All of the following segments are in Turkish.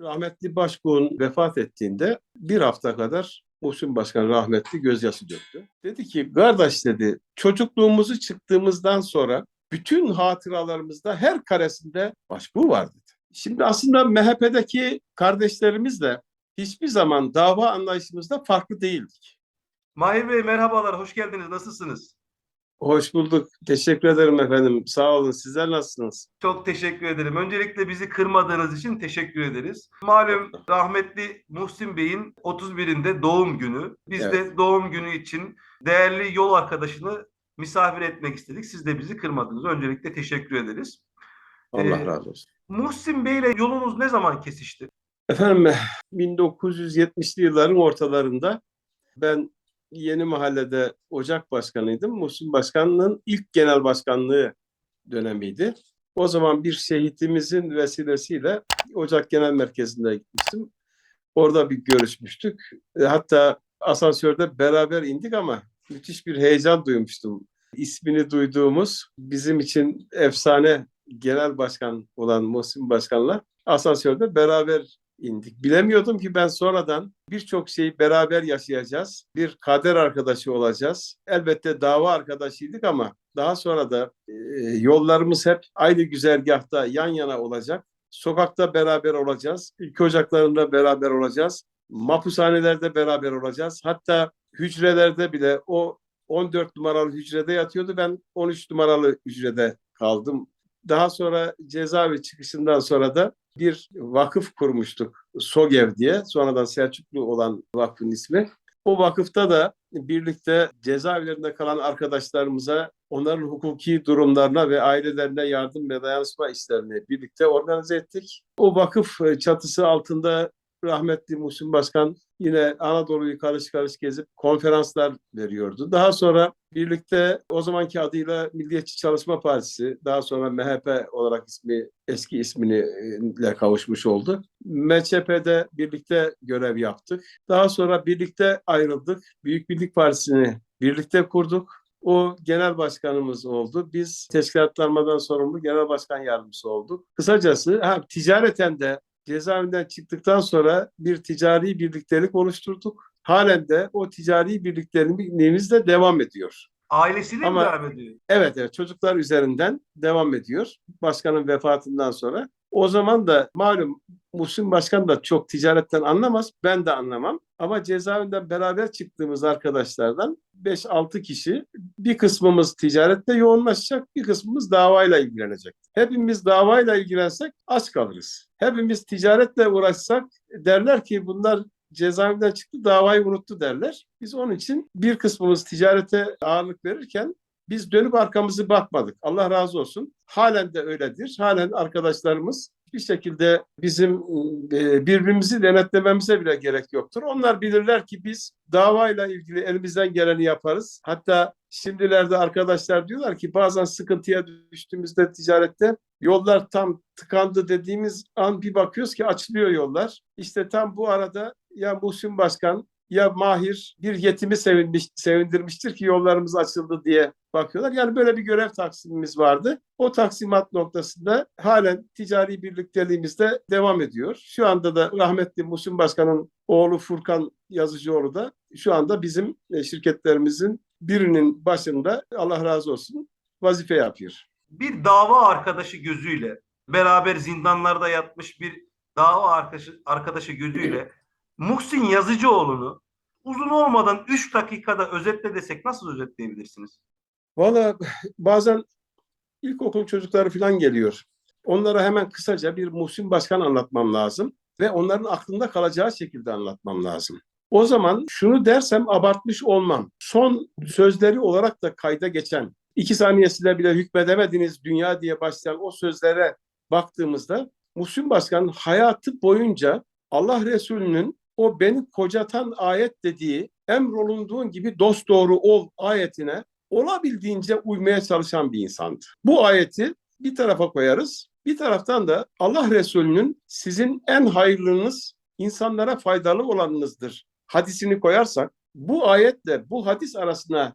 rahmetli başbuğun vefat ettiğinde bir hafta kadar Muhsin Başkan rahmetli gözyaşı döktü. Dedi ki kardeş dedi çocukluğumuzu çıktığımızdan sonra bütün hatıralarımızda her karesinde başbuğ var dedi. Şimdi aslında MHP'deki kardeşlerimizle hiçbir zaman dava anlayışımızda farklı değildik. Mahir Bey merhabalar, hoş geldiniz. Nasılsınız? Hoş bulduk. Teşekkür ederim efendim. Sağ olun. Sizler nasılsınız? Çok teşekkür ederim. Öncelikle bizi kırmadığınız için teşekkür ederiz. Malum rahmetli Muhsin Bey'in 31'inde doğum günü. Biz de doğum günü için değerli yol arkadaşını misafir etmek istedik. Siz de bizi kırmadınız. Öncelikle teşekkür ederiz. Allah Ee, razı olsun. Muhsin Bey ile yolunuz ne zaman kesişti? Efendim 1970'li yılların ortalarında ben Yeni Mahalle'de Ocak Başkanıydım. Muhsin Başkan'ın ilk genel başkanlığı dönemiydi. O zaman bir şehitimizin vesilesiyle Ocak Genel Merkezi'nde gitmiştim. Orada bir görüşmüştük. E, Hatta asansörde beraber indik ama müthiş bir heyecan duymuştum. İsmini duyduğumuz bizim için efsane genel başkan olan Muhsin Başkan'la asansörde beraber indik. Bilemiyordum ki ben sonradan birçok şeyi beraber yaşayacağız. Bir kader arkadaşı olacağız. Elbette dava arkadaşıydık ama daha sonra da e, yollarımız hep aynı güzergahta yan yana olacak. Sokakta beraber olacağız. Ülke ocaklarında beraber olacağız. Mapushanelerde beraber olacağız. Hatta hücrelerde bile o 14 numaralı hücrede yatıyordu. Ben 13 numaralı hücrede kaldım. Daha sonra cezaevi çıkışından sonra da bir vakıf kurmuştuk. SOGEV diye. Sonradan Selçuklu olan vakfın ismi. O vakıfta da birlikte cezaevlerinde kalan arkadaşlarımıza onların hukuki durumlarına ve ailelerine yardım ve dayanışma işlerini birlikte organize ettik. O vakıf e, çatısı altında rahmetli Muhsin Başkan yine Anadolu'yu karış karış gezip konferanslar veriyordu. Daha sonra birlikte o zamanki adıyla Milliyetçi Çalışma Partisi, daha sonra MHP olarak ismi eski ismine kavuşmuş oldu. MÇP'de birlikte görev yaptık. Daha sonra birlikte ayrıldık. Büyük Birlik Partisi'ni birlikte kurduk. O genel başkanımız oldu. Biz teşkilatlanmadan sorumlu genel başkan yardımcısı olduk. Kısacası ha, ticareten de cezaevinden çıktıktan sonra bir ticari birliktelik oluşturduk. Halen de o ticari birliklerimiz de devam ediyor. Ailesiyle Ama- mi devam ediyor? Evet evet çocuklar üzerinden devam ediyor. Başkanın vefatından sonra. O zaman da malum Muhsin Başkan da çok ticaretten anlamaz. Ben de anlamam. Ama cezaevinden beraber çıktığımız arkadaşlardan 5-6 kişi bir kısmımız ticarette yoğunlaşacak, bir kısmımız davayla ilgilenecek. Hepimiz davayla ilgilensek aç kalırız. Hepimiz ticaretle uğraşsak derler ki bunlar cezaevinden çıktı davayı unuttu derler. Biz onun için bir kısmımız ticarete ağırlık verirken biz dönüp arkamızı bakmadık. Allah razı olsun. Halen de öyledir. Halen arkadaşlarımız bir şekilde bizim e, birbirimizi denetlememize bile gerek yoktur. Onlar bilirler ki biz davayla ilgili elimizden geleni yaparız. Hatta şimdilerde arkadaşlar diyorlar ki bazen sıkıntıya düştüğümüzde ticarette yollar tam tıkandı dediğimiz an bir bakıyoruz ki açılıyor yollar. İşte tam bu arada ya Muhsin Başkan ya Mahir bir yetimi sevinmiş, sevindirmiştir ki yollarımız açıldı diye bakıyorlar. Yani böyle bir görev taksimimiz vardı. O taksimat noktasında halen ticari birlikteliğimiz de devam ediyor. Şu anda da rahmetli Muhsin Başkan'ın oğlu Furkan Yazıcıoğlu da şu anda bizim e, şirketlerimizin birinin başında Allah razı olsun vazife yapıyor. Bir dava arkadaşı gözüyle, beraber zindanlarda yatmış bir dava arkadaşı, arkadaşı gözüyle Muhsin Yazıcıoğlu'nu uzun olmadan 3 dakikada özetle desek nasıl özetleyebilirsiniz? Valla bazen ilkokul çocukları falan geliyor. Onlara hemen kısaca bir Muhsin Başkan anlatmam lazım ve onların aklında kalacağı şekilde anlatmam lazım. O zaman şunu dersem abartmış olmam. Son sözleri olarak da kayda geçen, iki saniyesinde bile hükmedemediniz dünya diye başlayan o sözlere baktığımızda Muhsin Başkan hayatı boyunca Allah Resulü'nün o beni kocatan ayet dediği emrolunduğun gibi dost doğru ol ayetine olabildiğince uymaya çalışan bir insandı. Bu ayeti bir tarafa koyarız. Bir taraftan da Allah Resulü'nün sizin en hayırlınız insanlara faydalı olanınızdır hadisini koyarsak bu ayetle bu hadis arasına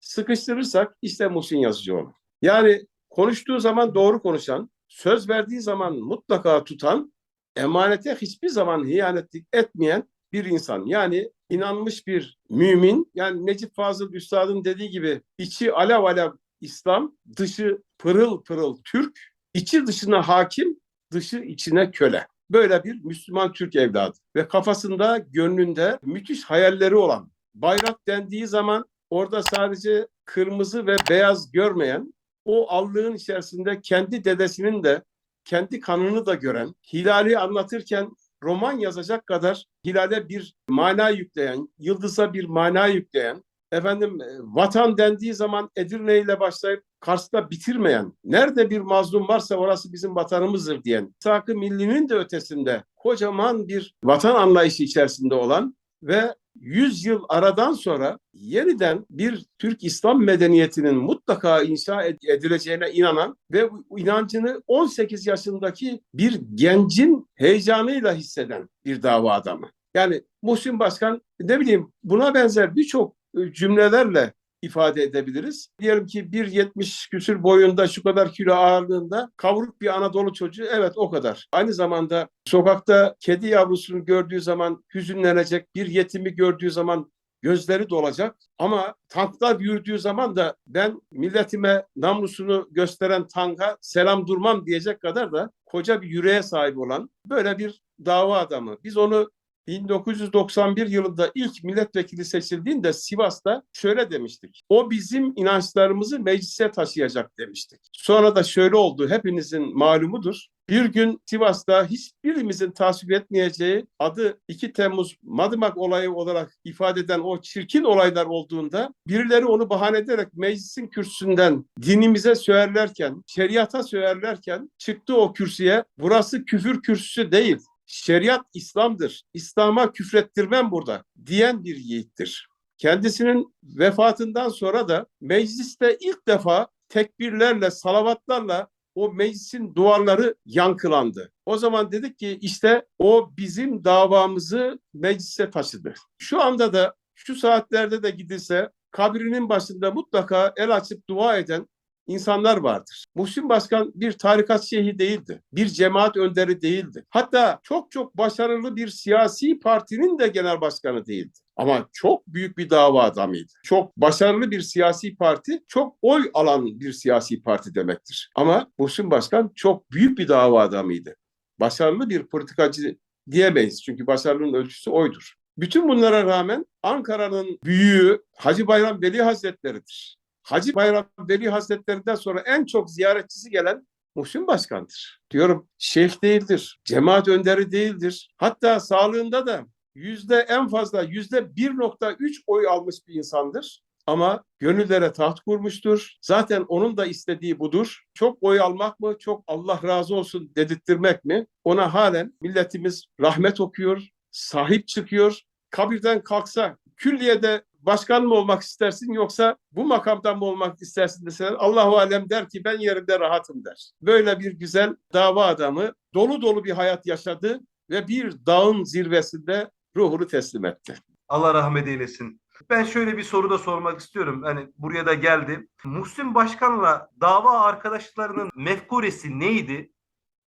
sıkıştırırsak işte Muhsin Yazıcıoğlu. Yani konuştuğu zaman doğru konuşan, söz verdiği zaman mutlaka tutan emanete hiçbir zaman hiyanetlik etmeyen bir insan. Yani inanmış bir mümin. Yani Necip Fazıl Üstad'ın dediği gibi içi alev alev İslam, dışı pırıl pırıl Türk, içi dışına hakim, dışı içine köle. Böyle bir Müslüman Türk evladı ve kafasında, gönlünde müthiş hayalleri olan, bayrak dendiği zaman orada sadece kırmızı ve beyaz görmeyen, o allığın içerisinde kendi dedesinin de kendi kanını da gören, Hilal'i anlatırken roman yazacak kadar Hilal'e bir mana yükleyen, yıldıza bir mana yükleyen, efendim e, vatan dendiği zaman Edirne ile başlayıp Kars'ta bitirmeyen, nerede bir mazlum varsa orası bizim vatanımızdır diyen, sakı millinin de ötesinde kocaman bir vatan anlayışı içerisinde olan ve 100 yıl aradan sonra yeniden bir Türk İslam medeniyetinin mutlaka inşa edileceğine inanan ve bu inancını 18 yaşındaki bir gencin heyecanıyla hisseden bir dava adamı. Yani Muhsin Başkan ne bileyim buna benzer birçok e, cümlelerle ifade edebiliriz. Diyelim ki 1.70 küsür boyunda şu kadar kilo ağırlığında kavruk bir Anadolu çocuğu evet o kadar. Aynı zamanda sokakta kedi yavrusunu gördüğü zaman hüzünlenecek, bir yetimi gördüğü zaman gözleri dolacak ama tanklar yürüdüğü zaman da ben milletime namlusunu gösteren tanka selam durmam diyecek kadar da koca bir yüreğe sahip olan böyle bir dava adamı. Biz onu 1991 yılında ilk milletvekili seçildiğinde Sivas'ta şöyle demiştik. O bizim inançlarımızı meclise taşıyacak demiştik. Sonra da şöyle oldu. Hepinizin malumudur. Bir gün Sivas'ta hiçbirimizin tasvip etmeyeceği adı 2 Temmuz Madımak olayı olarak ifade eden o çirkin olaylar olduğunda birileri onu bahane ederek meclisin kürsüsünden dinimize söylerlerken, şeriata söylerlerken çıktı o kürsüye. Burası küfür kürsüsü değil şeriat İslam'dır. İslam'a küfrettirmem burada diyen bir yiğittir. Kendisinin vefatından sonra da mecliste ilk defa tekbirlerle, salavatlarla o meclisin duvarları yankılandı. O zaman dedik ki işte o bizim davamızı meclise taşıdı. Şu anda da şu saatlerde de gidilse kabrinin başında mutlaka el açıp dua eden insanlar vardır. Muhsin Başkan bir tarikat şeyhi değildi. Bir cemaat önderi değildi. Hatta çok çok başarılı bir siyasi partinin de genel başkanı değildi. Ama çok büyük bir dava adamıydı. Çok başarılı bir siyasi parti, çok oy alan bir siyasi parti demektir. Ama Muhsin Başkan çok büyük bir dava adamıydı. Başarılı bir politikacı diyemeyiz. Çünkü başarının ölçüsü oydur. Bütün bunlara rağmen Ankara'nın büyüğü Hacı Bayram Veli Hazretleri'dir. Hacı Bayram Veli Hazretlerinden sonra en çok ziyaretçisi gelen Muhsin Başkan'dır. Diyorum şeyh değildir, cemaat önderi değildir. Hatta sağlığında da yüzde en fazla yüzde 1.3 oy almış bir insandır. Ama gönüllere taht kurmuştur. Zaten onun da istediği budur. Çok oy almak mı, çok Allah razı olsun dedirttirmek mi? Ona halen milletimiz rahmet okuyor, sahip çıkıyor. Kabirden kalksa külliyede başkan mı olmak istersin yoksa bu makamdan mı olmak istersin deseler Allahu alem der ki ben yerimde rahatım der. Böyle bir güzel dava adamı dolu dolu bir hayat yaşadı ve bir dağın zirvesinde ruhunu teslim etti. Allah rahmet eylesin. Ben şöyle bir soru da sormak istiyorum. Hani buraya da geldi. Muhsin Başkan'la dava arkadaşlarının mefkuresi neydi?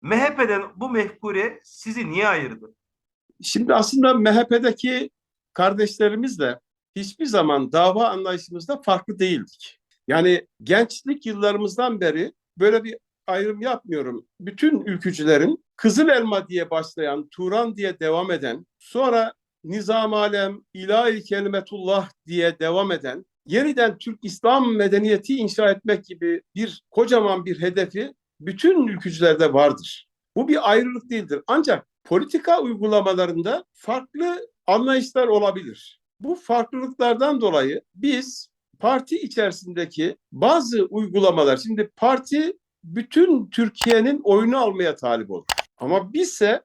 MHP'den bu mefkure sizi niye ayırdı? Şimdi aslında MHP'deki kardeşlerimizle hiçbir zaman dava anlayışımızda farklı değildik. Yani gençlik yıllarımızdan beri böyle bir ayrım yapmıyorum. Bütün ülkücülerin Kızıl Elma diye başlayan, Turan diye devam eden, sonra Nizam Alem, İlahi Kelimetullah diye devam eden, yeniden Türk İslam medeniyeti inşa etmek gibi bir kocaman bir hedefi bütün ülkücülerde vardır. Bu bir ayrılık değildir. Ancak politika uygulamalarında farklı anlayışlar olabilir. Bu farklılıklardan dolayı biz parti içerisindeki bazı uygulamalar, şimdi parti bütün Türkiye'nin oyunu almaya talip olur. Ama bizse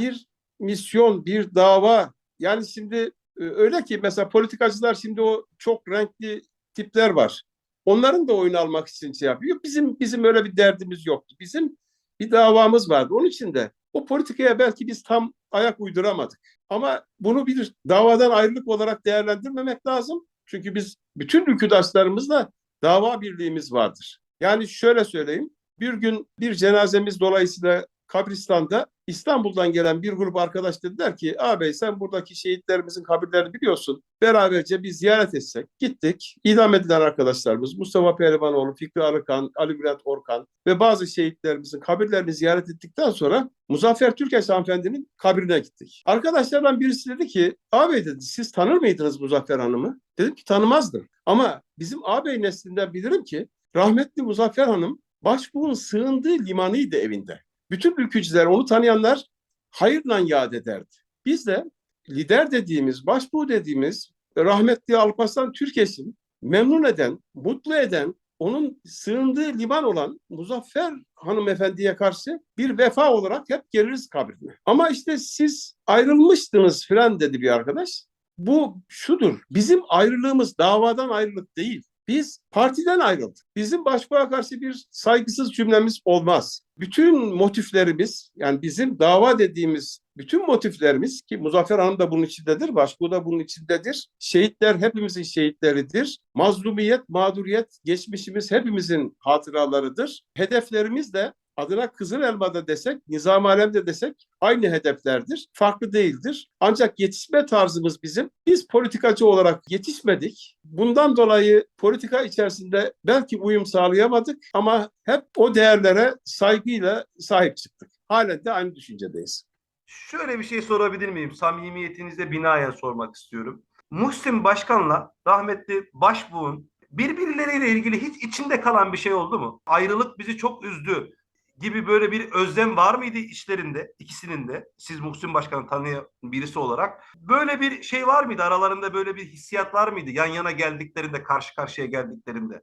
bir misyon, bir dava, yani şimdi e, öyle ki mesela politikacılar şimdi o çok renkli tipler var. Onların da oyunu almak için şey yapıyor. Bizim bizim öyle bir derdimiz yoktu. Bizim bir davamız vardı. Onun için de o politikaya belki biz tam ayak uyduramadık. Ama bunu bir davadan ayrılık olarak değerlendirmemek lazım. Çünkü biz bütün ülküdaşlarımızla dava birliğimiz vardır. Yani şöyle söyleyeyim. Bir gün bir cenazemiz dolayısıyla kabristanda İstanbul'dan gelen bir grup arkadaş dediler ki ağabey sen buradaki şehitlerimizin kabirlerini biliyorsun. Beraberce bir ziyaret etsek. Gittik. İdam edilen arkadaşlarımız Mustafa Pehlivanoğlu, Fikri Arıkan, Ali Bülent Orkan ve bazı şehitlerimizin kabirlerini ziyaret ettikten sonra Muzaffer Türkeş hanımefendinin kabrine gittik. Arkadaşlardan birisi dedi ki ağabey dedi siz tanır mıydınız Muzaffer Hanım'ı? Dedim ki tanımazdım. Ama bizim ağabey neslinden bilirim ki rahmetli Muzaffer Hanım başbuğun sığındığı limanıydı evinde. Bütün ülkücüler onu tanıyanlar hayırla yad ederdi. Biz de lider dediğimiz, başbuğ dediğimiz rahmetli Alparslan Türkeş'in memnun eden, mutlu eden, onun sığındığı liman olan Muzaffer hanımefendiye karşı bir vefa olarak hep geliriz kabrine. Ama işte siz ayrılmıştınız filan dedi bir arkadaş. Bu şudur, bizim ayrılığımız davadan ayrılık değil. Biz partiden ayrıldık. Bizim başbuğa karşı bir saygısız cümlemiz olmaz. Bütün motiflerimiz yani bizim dava dediğimiz bütün motiflerimiz ki Muzaffer Hanım da bunun içindedir, başbuğ da bunun içindedir. Şehitler hepimizin şehitleridir. Mazlumiyet, mağduriyet, geçmişimiz hepimizin hatıralarıdır. Hedeflerimiz de adına Kızıl Elma'da desek, Nizam Alem'de desek aynı hedeflerdir. Farklı değildir. Ancak yetişme tarzımız bizim. Biz politikacı olarak yetişmedik. Bundan dolayı politika içerisinde belki uyum sağlayamadık ama hep o değerlere saygıyla sahip çıktık. Halen de aynı düşüncedeyiz. Şöyle bir şey sorabilir miyim? Samimiyetinize binaen sormak istiyorum. Muhsin Başkan'la rahmetli Başbuğ'un birbirleriyle ilgili hiç içinde kalan bir şey oldu mu? Ayrılık bizi çok üzdü gibi böyle bir özlem var mıydı içlerinde ikisinin de siz Muhsin Başkan'ı tanıyan birisi olarak böyle bir şey var mıydı aralarında böyle bir hissiyat var mıydı yan yana geldiklerinde karşı karşıya geldiklerinde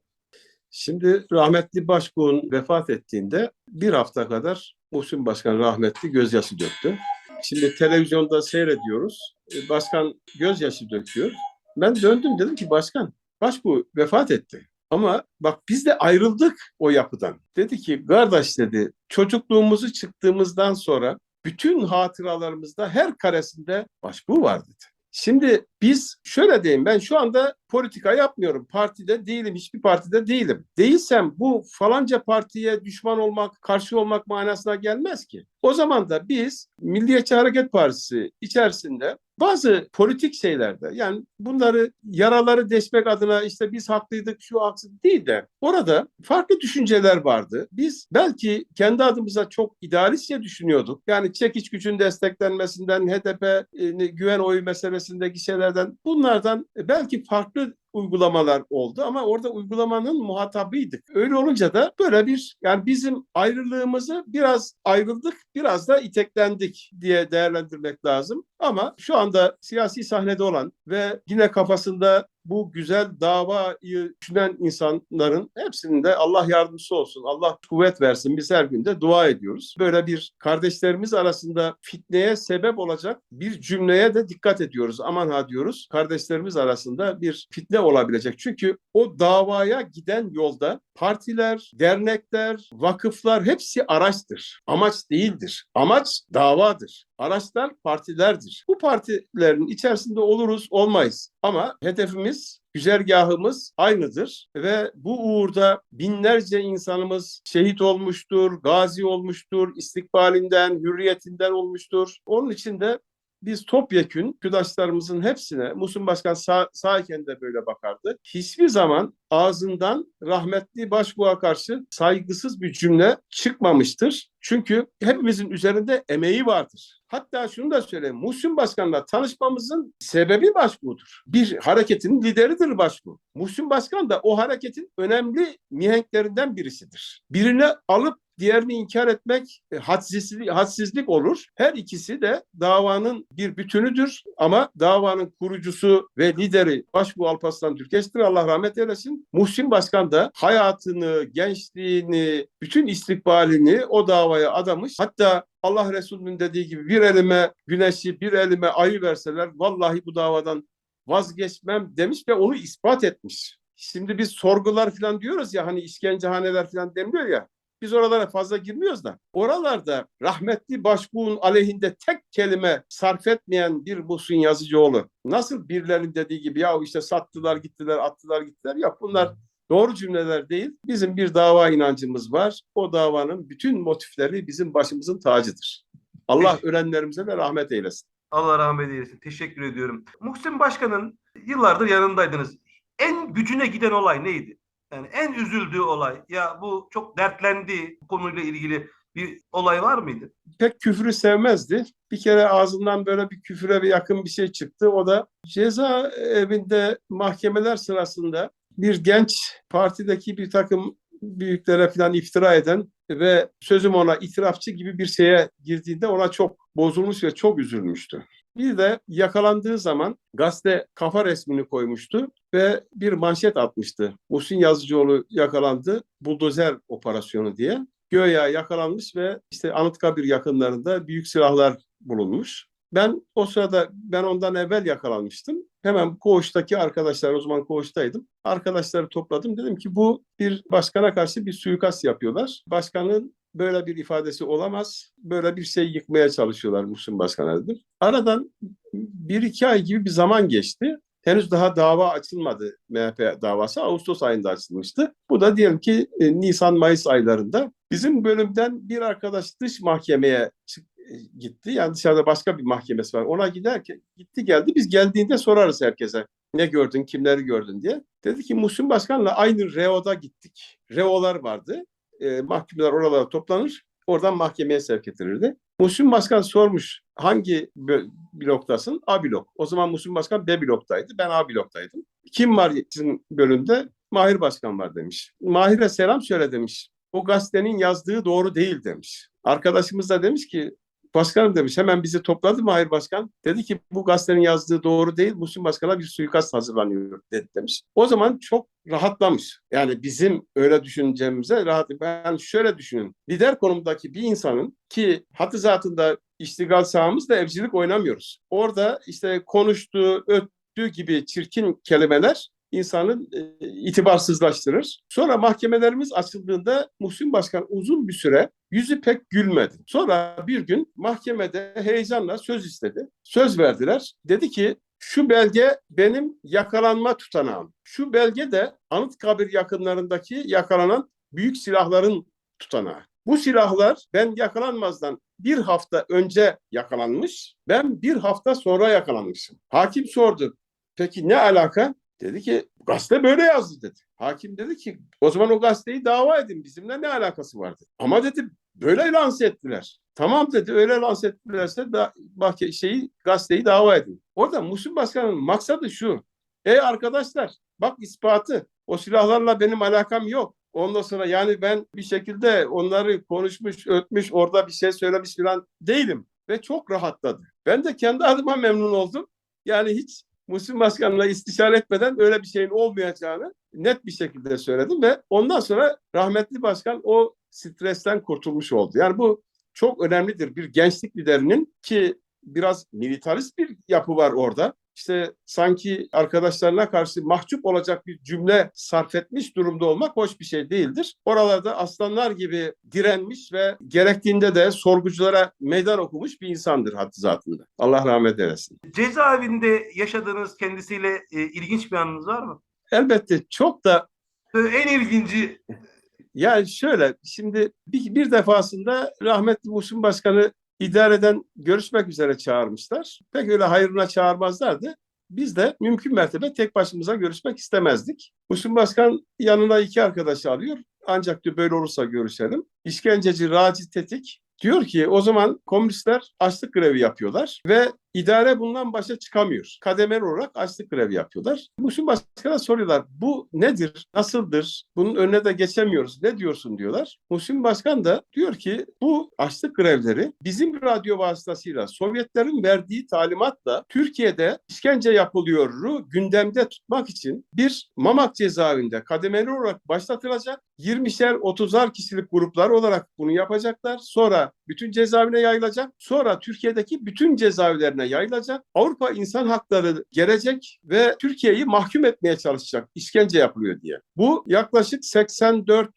Şimdi rahmetli başbuğun vefat ettiğinde bir hafta kadar Muhsin Başkan rahmetli gözyaşı döktü. Şimdi televizyonda seyrediyoruz. E, Başkan gözyaşı döküyor. Ben döndüm dedim ki başkan başbuğ vefat etti. Ama bak biz de ayrıldık o yapıdan. Dedi ki kardeş dedi çocukluğumuzu çıktığımızdan sonra bütün hatıralarımızda her karesinde başbuğ var dedi. Şimdi biz şöyle diyeyim ben şu anda politika yapmıyorum. Partide değilim, hiçbir partide değilim. Değilsem bu falanca partiye düşman olmak, karşı olmak manasına gelmez ki. O zaman da biz Milliyetçi Hareket Partisi içerisinde bazı politik şeylerde yani bunları yaraları deşmek adına işte biz haklıydık şu haksız değil de orada farklı düşünceler vardı. Biz belki kendi adımıza çok idealistçe düşünüyorduk. Yani çekiç gücün desteklenmesinden HDP güven oyu meselesindeki şeylerden bunlardan belki farklı uygulamalar oldu ama orada uygulamanın muhatabıydık. Öyle olunca da böyle bir yani bizim ayrılığımızı biraz ayrıldık, biraz da iteklendik diye değerlendirmek lazım. Ama şu anda siyasi sahnede olan ve yine kafasında bu güzel davayı düşünen insanların hepsinin de Allah yardımcısı olsun. Allah kuvvet versin. Biz her gün de dua ediyoruz. Böyle bir kardeşlerimiz arasında fitneye sebep olacak bir cümleye de dikkat ediyoruz. Aman ha diyoruz. Kardeşlerimiz arasında bir fitne olabilecek. Çünkü o davaya giden yolda partiler, dernekler, vakıflar hepsi araçtır. Amaç değildir. Amaç davadır. Araçlar partilerdir. Bu partilerin içerisinde oluruz, olmayız. Ama hedefimiz güzergahımız aynıdır ve bu uğurda binlerce insanımız şehit olmuştur, gazi olmuştur, istikbalinden, hürriyetinden olmuştur. Onun için de biz topyekün küdaşlarımızın hepsine Musun Başkan sağ, sağken de böyle bakardı. Hiçbir zaman ağzından rahmetli başbuğa karşı saygısız bir cümle çıkmamıştır. Çünkü hepimizin üzerinde emeği vardır. Hatta şunu da söyleyeyim. Muhsin Başkan'la tanışmamızın sebebi başbuğdur. Bir hareketin lideridir başbuğ. Muhsin Başkan da o hareketin önemli mihenklerinden birisidir. Birini alıp diğerini inkar etmek e, hadsizlik, hadsizlik olur. Her ikisi de davanın bir bütünüdür ama davanın kurucusu ve lideri Başbuğ Alparslan Türkeş'tir. Allah rahmet eylesin. Muhsin Başkan da hayatını, gençliğini, bütün istikbalini o davaya adamış. Hatta Allah Resulü'nün dediği gibi bir elime güneşi, bir elime ayı verseler vallahi bu davadan vazgeçmem demiş ve onu ispat etmiş. Şimdi biz sorgular falan diyoruz ya hani işkencehaneler falan deniliyor ya. Biz oralara fazla girmiyoruz da. Oralarda rahmetli başbuğun aleyhinde tek kelime sarf etmeyen bir Muhsin Yazıcıoğlu nasıl birilerinin dediği gibi ya işte sattılar gittiler attılar gittiler yok bunlar Doğru cümleler değil. Bizim bir dava inancımız var. O davanın bütün motifleri bizim başımızın tacıdır. Allah ölenlerimize de rahmet eylesin. Allah rahmet eylesin. Teşekkür ediyorum. Muhsin Başkan'ın yıllardır yanındaydınız. En gücüne giden olay neydi? Yani en üzüldüğü olay ya bu çok dertlendi bu konuyla ilgili bir olay var mıydı? Pek küfrü sevmezdi. Bir kere ağzından böyle bir küfüre bir yakın bir şey çıktı. O da ceza evinde mahkemeler sırasında bir genç partideki bir takım büyüklere falan iftira eden ve sözüm ona itirafçı gibi bir şeye girdiğinde ona çok bozulmuş ve çok üzülmüştü. Bir de yakalandığı zaman gazete kafa resmini koymuştu ve bir manşet atmıştı. Muhsin Yazıcıoğlu yakalandı, buldozer operasyonu diye. Göya yakalanmış ve işte Anıtkabir yakınlarında büyük silahlar bulunmuş. Ben o sırada ben ondan evvel yakalanmıştım. Hemen koğuştaki arkadaşlar, o zaman koğuştaydım. Arkadaşları topladım. Dedim ki bu bir başkana karşı bir suikast yapıyorlar. Başkanın böyle bir ifadesi olamaz. Böyle bir şey yıkmaya çalışıyorlar Muhsin Başkan'a dedim. Aradan bir iki ay gibi bir zaman geçti. Henüz daha dava açılmadı MHP davası. Ağustos ayında açılmıştı. Bu da diyelim ki e, Nisan-Mayıs aylarında. Bizim bölümden bir arkadaş dış mahkemeye e, gitti. Yani dışarıda başka bir mahkemesi var. Ona giderken gitti geldi. Biz geldiğinde sorarız herkese. Ne gördün, kimleri gördün diye. Dedi ki Muhsin Başkan'la aynı reoda gittik. Reolar vardı. E, mahkumlar oralara toplanır. Oradan mahkemeye sevk edilirdi. Muhsin Başkan sormuş hangi bloktasın? A blok. O zaman Muhsin Başkan B bloktaydı. Ben A bloktaydım. Kim var sizin bölümde? Mahir Başkan var demiş. Mahir'e selam söyle demiş. O gazetenin yazdığı doğru değil demiş. Arkadaşımız da demiş ki Başkanım demiş hemen bizi topladı Mahir Başkan. Dedi ki bu gazetenin yazdığı doğru değil. Muhsin Başkan'a bir suikast hazırlanıyor dedi demiş. O zaman çok rahatlamış. Yani bizim öyle düşüneceğimize rahat. Ben şöyle düşünün. Lider konumdaki bir insanın ki hattı zatında iştigal sahamızda evcilik oynamıyoruz. Orada işte konuştuğu, öttüğü gibi çirkin kelimeler insanın e, itibarsızlaştırır. Sonra mahkemelerimiz açıldığında Muhsin Başkan uzun bir süre yüzü pek gülmedi. Sonra bir gün mahkemede heyecanla söz istedi. Söz verdiler. Dedi ki şu belge benim yakalanma tutanağım. Şu belge de Anıtkabir yakınlarındaki yakalanan büyük silahların tutanağı. Bu silahlar ben yakalanmazdan bir hafta önce yakalanmış, ben bir hafta sonra yakalanmışım. Hakim sordu, peki ne alaka? Dedi ki gazete böyle yazdı dedi. Hakim dedi ki o zaman o gazeteyi dava edin bizimle ne alakası vardı? Ama dedi böyle lanse ettiler. Tamam dedi öyle lanse ettilerse da bak şeyi gazeteyi dava edin. Orada Muhsin Başkan'ın maksadı şu. Ey arkadaşlar bak ispatı. O silahlarla benim alakam yok. Ondan sonra yani ben bir şekilde onları konuşmuş, ötmüş, orada bir şey söylemiş falan değilim. Ve çok rahatladı. Ben de kendi adıma memnun oldum. Yani hiç Muhsin Başkan'la istişare etmeden öyle bir şeyin olmayacağını net bir şekilde söyledim ve ondan sonra rahmetli başkan o stresten kurtulmuş oldu. Yani bu çok önemlidir. Bir gençlik liderinin ki biraz militarist bir yapı var orada. İşte sanki arkadaşlarına karşı mahcup olacak bir cümle sarf etmiş durumda olmak hoş bir şey değildir. Oralarda aslanlar gibi direnmiş ve gerektiğinde de sorguculara meydan okumuş bir insandır haddi zatında. Allah rahmet eylesin. Cezaevinde yaşadığınız kendisiyle e, ilginç bir anınız var mı? Elbette çok da en ilginci Yani şöyle, şimdi bir, bir defasında rahmetli Muhsin Başkan'ı idareden görüşmek üzere çağırmışlar. Pek öyle hayrına çağırmazlardı. Biz de mümkün mertebe tek başımıza görüşmek istemezdik. Muhsin Başkan yanına iki arkadaşı alıyor. Ancak diyor böyle olursa görüşelim. İşkenceci Raci Tetik diyor ki o zaman komünistler açlık grevi yapıyorlar ve idare bundan başa çıkamıyor. Kademeli olarak açlık grevi yapıyorlar. Muhsin Başkan'a soruyorlar bu nedir, nasıldır, bunun önüne de geçemiyoruz, ne diyorsun diyorlar. Muhsin Başkan da diyor ki bu açlık grevleri bizim radyo vasıtasıyla Sovyetlerin verdiği talimatla Türkiye'de işkence yapılıyoru gündemde tutmak için bir Mamak cezaevinde kademeli olarak başlatılacak. 20'şer 30'ar kişilik gruplar olarak bunu yapacaklar. Sonra bütün cezaevine yayılacak. Sonra Türkiye'deki bütün cezaevlerine yayılacak. Avrupa İnsan Hakları gelecek ve Türkiye'yi mahkum etmeye çalışacak. İşkence yapılıyor diye. Bu yaklaşık 84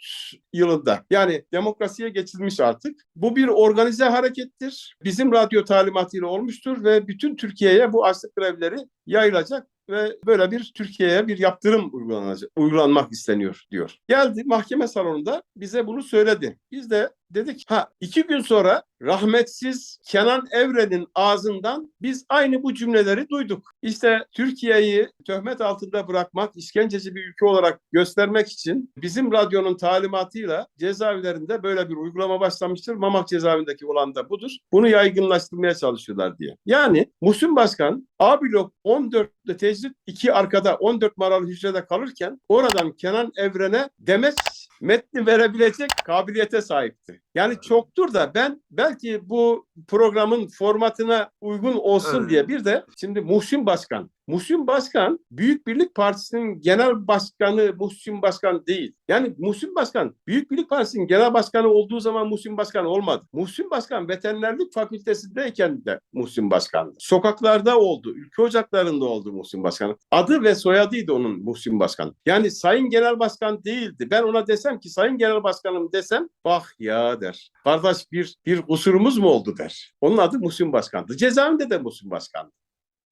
yılında. Yani demokrasiye geçilmiş artık. Bu bir organize harekettir. Bizim radyo talimatıyla olmuştur ve bütün Türkiye'ye bu açlık grevleri yayılacak ve böyle bir Türkiye'ye bir yaptırım uygulanacak, uygulanmak isteniyor diyor. Geldi mahkeme salonunda bize bunu söyledi. Biz de dedik ha iki gün sonra rahmetsiz Kenan Evren'in ağzından biz aynı bu cümleleri duyduk. İşte Türkiye'yi töhmet altında bırakmak, işkenceci bir ülke olarak göstermek için bizim radyonun talimatıyla cezaevlerinde böyle bir uygulama başlamıştır. Mamak cezaevindeki olan da budur. Bunu yaygınlaştırmaya çalışıyorlar diye. Yani Muhsin Başkan A blok 14'te tecrit 2 arkada 14 numaralı hücrede kalırken oradan Kenan Evren'e demet metni verebilecek kabiliyete sahipti. Yani çoktur da ben belki bu programın formatına uygun olsun Evet. diye bir de şimdi Muhsin Başkan. Muhsin Başkan Büyük Birlik Partisi'nin genel başkanı Muhsin Başkan değil. Yani Muhsin Başkan Büyük Birlik Partisi'nin genel başkanı olduğu zaman Muhsin Başkan olmadı. Muhsin Başkan veterinerlik fakültesindeyken de Muhsin Başkan'dı. Sokaklarda oldu, ülke ocaklarında oldu Muhsin Başkan. Adı ve soyadıydı onun Muhsin Başkan. Yani Sayın Genel Başkan değildi. Ben ona desem ki Sayın Genel Başkanım desem bak ya der. Kardeş bir bir kusurumuz mu oldu der. Onun adı Muhsin Başkan'dı. Cezaevinde de Muhsin Başkan'dı.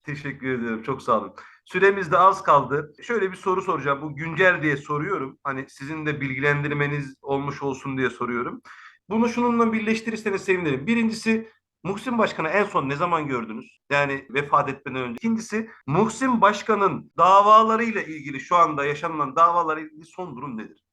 Teşekkür ederim. Çok sağ olun. Süremiz de az kaldı. Şöyle bir soru soracağım. Bu güncel diye soruyorum. Hani sizin de bilgilendirmeniz olmuş olsun diye soruyorum. Bunu şununla birleştirirseniz sevinirim. Birincisi Muhsin Başkan'ı en son ne zaman gördünüz? Yani vefat etmeden önce. İkincisi Muhsin Başkan'ın davalarıyla ilgili şu anda yaşanılan davalarla ilgili son durum nedir?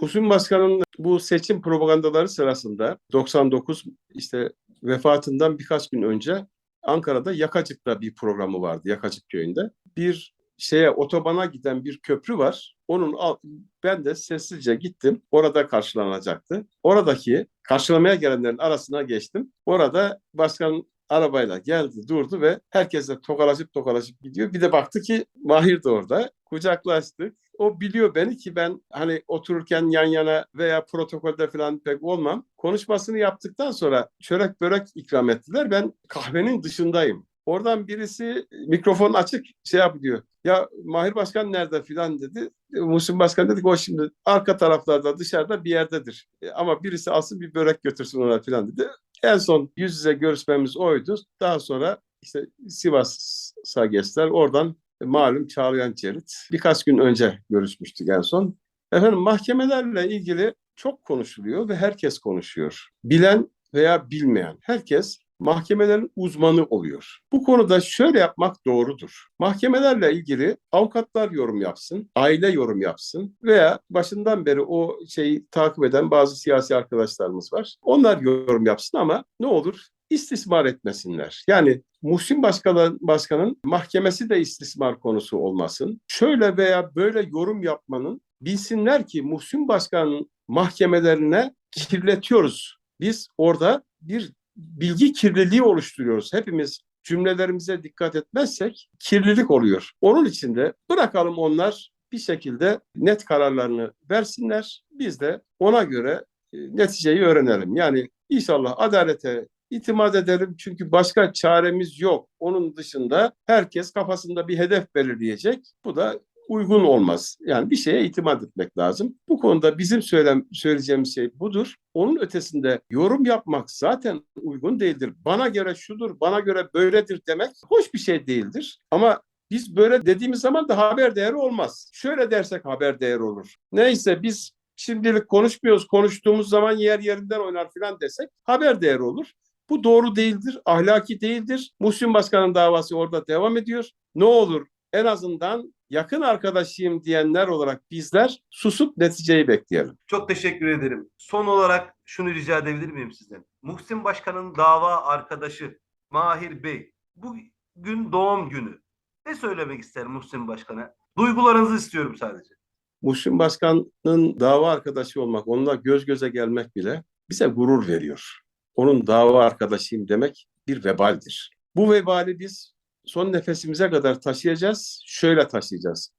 Muhsin Başkan'ın bu seçim propagandaları sırasında 99 işte vefatından birkaç gün önce Ankara'da Yakacık'ta bir programı vardı Yakacık köyünde. Bir şeye otobana giden bir köprü var. Onun al- ben de sessizce gittim. Orada karşılanacaktı. Oradaki karşılamaya gelenlerin arasına geçtim. Orada başkan arabayla geldi durdu ve herkesle tokalaşıp tokalaşıp gidiyor. Bir de baktı ki Mahir de orada. Kucaklaştık. O biliyor beni ki ben hani otururken yan yana veya protokolde falan pek olmam. Konuşmasını yaptıktan sonra çörek börek ikram ettiler. Ben kahvenin dışındayım. Oradan birisi mikrofon açık şey yapıyor. Ya Mahir Başkan nerede filan dedi. Muhsin Başkan dedi ki o şimdi arka taraflarda dışarıda bir yerdedir. E, Ama birisi alsın bir börek götürsün ona filan dedi. En son yüz yüze görüşmemiz oydu. Daha sonra işte Sivas'a geçtiler. Oradan malum Çağlayan Cerit. Birkaç gün önce görüşmüştük en son. Efendim mahkemelerle ilgili çok konuşuluyor ve herkes konuşuyor. Bilen veya bilmeyen herkes mahkemelerin uzmanı oluyor. Bu konuda şöyle yapmak doğrudur. Mahkemelerle ilgili avukatlar yorum yapsın, aile yorum yapsın veya başından beri o şeyi takip eden bazı siyasi arkadaşlarımız var. Onlar yorum yapsın ama ne olur istismar etmesinler. Yani Muhsin Başkan'ın, Başkan'ın mahkemesi de istismar konusu olmasın. Şöyle veya böyle yorum yapmanın bilsinler ki Muhsin Başkan'ın mahkemelerine kirletiyoruz. Biz orada bir bilgi kirliliği oluşturuyoruz. Hepimiz cümlelerimize dikkat etmezsek kirlilik oluyor. Onun için de bırakalım onlar bir şekilde net kararlarını versinler. Biz de ona göre e, neticeyi öğrenelim. Yani inşallah adalete itimat edelim çünkü başka çaremiz yok. Onun dışında herkes kafasında bir hedef belirleyecek. Bu da uygun olmaz. Yani bir şeye itimat etmek lazım. Bu konuda bizim söylem, söyleyeceğimiz şey budur. Onun ötesinde yorum yapmak zaten uygun değildir. Bana göre şudur, bana göre böyledir demek hoş bir şey değildir. Ama biz böyle dediğimiz zaman da haber değeri olmaz. Şöyle dersek haber değeri olur. Neyse biz şimdilik konuşmuyoruz. Konuştuğumuz zaman yer yerinden oynar filan desek haber değeri olur. Bu doğru değildir, ahlaki değildir. Muhsin Başkan'ın davası orada devam ediyor. Ne olur en azından yakın arkadaşıyım diyenler olarak bizler susup neticeyi bekleyelim. Çok teşekkür ederim. Son olarak şunu rica edebilir miyim sizden? Muhsin Başkan'ın dava arkadaşı Mahir Bey bugün doğum günü. Ne söylemek ister Muhsin Başkan'a? Duygularınızı istiyorum sadece. Muhsin Başkan'ın dava arkadaşı olmak, onunla göz göze gelmek bile bize gurur veriyor. Onun dava arkadaşıyım demek bir vebaldir. Bu vebali biz son nefesimize kadar taşıyacağız. Şöyle taşıyacağız.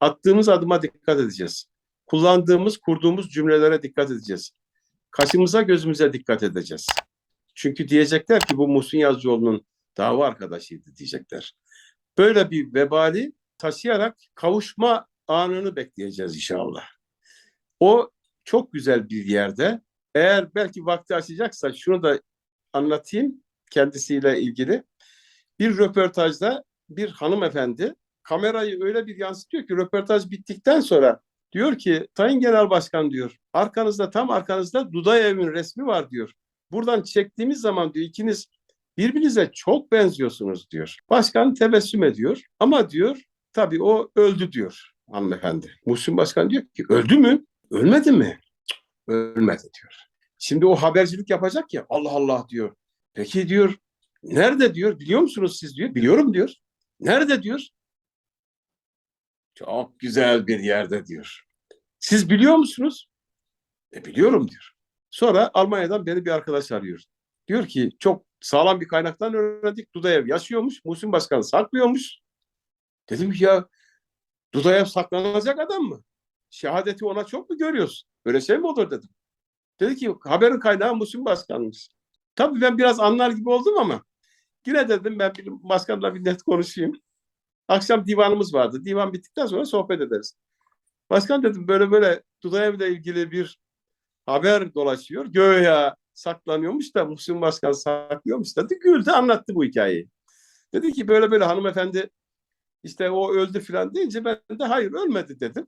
Attığımız adıma dikkat edeceğiz. Kullandığımız, kurduğumuz cümlelere dikkat edeceğiz. Kaşımıza, gözümüze dikkat edeceğiz. Çünkü diyecekler ki bu Muhsin Yazıcıoğlu'nun dava arkadaşıydı diyecekler. Böyle bir vebali taşıyarak kavuşma anını bekleyeceğiz inşallah. O çok güzel bir yerde. Eğer belki vakti açacaksa şunu da anlatayım kendisiyle ilgili. Bir röportajda bir hanımefendi kamerayı öyle bir yansıtıyor ki röportaj bittikten sonra diyor ki Sayın Genel Başkan diyor arkanızda tam arkanızda Dudayev'in resmi var diyor. Buradan çektiğimiz zaman diyor ikiniz birbirinize çok benziyorsunuz diyor. Başkan tebessüm ediyor ama diyor tabii o öldü diyor hanımefendi. Muhsin Başkan diyor ki öldü mü? Ölmedi mi? Cık, Ölmedi diyor. Şimdi o habercilik yapacak ya Allah Allah diyor. Peki diyor nerede diyor biliyor musunuz siz diyor. Biliyorum diyor. Nerede diyor. Çok güzel bir yerde diyor. Siz biliyor musunuz? E biliyorum diyor. Sonra Almanya'dan beni bir arkadaş arıyor. Diyor ki çok sağlam bir kaynaktan öğrendik. Dudayev yaşıyormuş. Muhsin Başkan saklıyormuş. Dedim ki ya Dudayev saklanacak adam mı? Şehadeti ona çok mu görüyorsun? Böyle şey mi olur dedim. Dedi ki haberin kaynağı Muhsin Başkan'mış. Tabii ben biraz anlar gibi oldum ama yine dedim ben bir başkanla bir net konuşayım. Akşam divanımız vardı. Divan bittikten sonra sohbet ederiz. Başkan dedim böyle böyle Dudayev'le ilgili bir haber dolaşıyor. Göya saklanıyormuş da Muhsin Başkan saklıyormuş dedi. Güldü anlattı bu hikayeyi. Dedi ki böyle böyle hanımefendi işte o öldü filan deyince ben de hayır ölmedi dedim.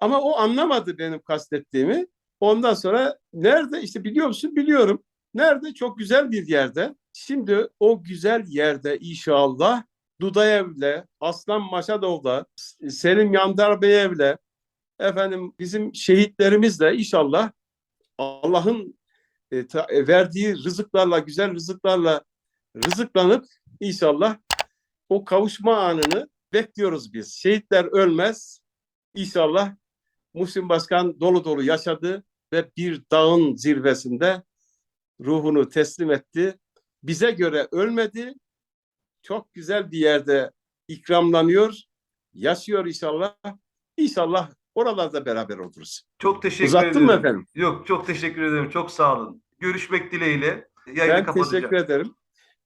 Ama o anlamadı benim kastettiğimi. Ondan sonra nerede işte biliyor musun? Biliyorum. Nerede? Çok güzel bir yerde. Şimdi o güzel yerde inşallah Dudayev'le, Aslan Maşadov'la, Selim Yandarbeyev'le, efendim bizim şehitlerimizle inşallah Allah'ın e, e, verdiği rızıklarla, güzel rızıklarla rızıklanıp inşallah o kavuşma anını bekliyoruz biz. Şehitler ölmez. İnşallah Muhsin Başkan dolu dolu yaşadı ve bir dağın zirvesinde ruhunu teslim etti. Bize göre ölmedi. Çok güzel bir yerde ikramlanıyor. Yaşıyor inşallah. İnşallah oralarda beraber oluruz. Çok teşekkür Uzattın ederim. mı efendim? Yok çok teşekkür ederim. Çok sağ olun. Görüşmek dileğiyle. Yayını Ben kapatacağım. teşekkür ederim.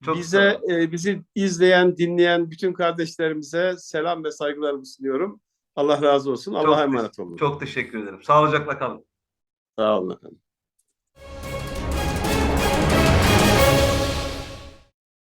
Çok Bize e, bizi izleyen, dinleyen bütün kardeşlerimize selam ve saygılarımı sunuyorum. Allah razı olsun. Allah'a emanet olun. Çok teşekkür ederim. Sağlıcakla kalın. Sağ olun efendim.